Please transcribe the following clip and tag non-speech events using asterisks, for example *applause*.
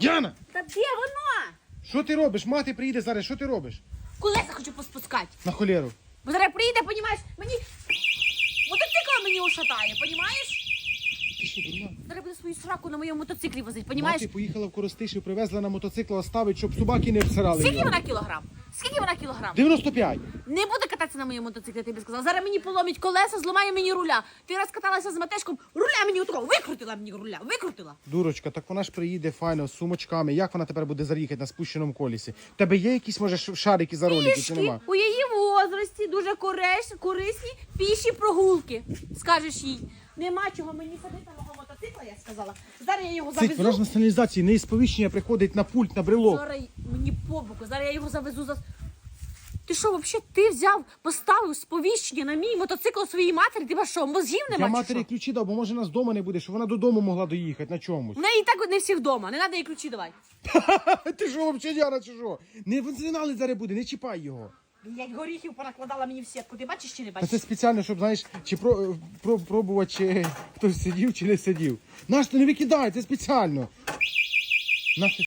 Діана! Та де воно? Що ти робиш? Мати приїде зараз, що ти робиш? Колеса хочу поспускати. На холєру. Бо зараз приїде, понімаєш, мені Мотоцикла мені ушатає, понімаєш? Ти що, дурна? Зараз буде свою сраку на моєму мотоциклі возить, понімаєш? Мати поїхала в Коростишів, привезла на мотоцикл, оставить, щоб собаки не всирали. Скільки його. вона кілограм? Скільки вона кілограм? 95. Не буде кататися на моєму мотоциклі, я тобі сказала. Зараз мені поломить колеса, зламає мені руля. Ти раз каталася з матешком, руля мені отого, викрутила мені руля, викрутила. Дурочка, так вона ж приїде файно з сумочками. Як вона тепер буде заїхати на спущеному колісі? Тебе є якісь, може, ш- шарики за ролики чи Пішки нема? у її возрасті дуже кореш, корисні піші прогулки. Скажеш їй. Нема чого мені на мого мотоцикла, я сказала. Зараз я його Цить, вона ж завезу. на сигналізації, не сповіщення приходить на пульт, на брелок. Зараз мені по боку, зараз я його завезу за. Ти що, взагалі, ти взяв, поставив сповіщення на мій мотоцикл своїй матері? Ти ба що, мозгів Я нема? чи матері що? ключі дав, бо може нас вдома не буде, щоб вона додому могла доїхати на чомусь. В неї і так не всі вдома, не треба їй ключі давати. *laughs* Ти що, взагалі, Діана, чи що? Не сигнали зараз буде, не чіпай його. Блять, горіхів понакладала мені в сітку. Ти бачиш чи не Та бачиш? це спеціально, щоб знаєш, чи про, про, пробувати, чи хтось сидів, чи не сидів. Наш ти не викидай, це спеціально. Наш ти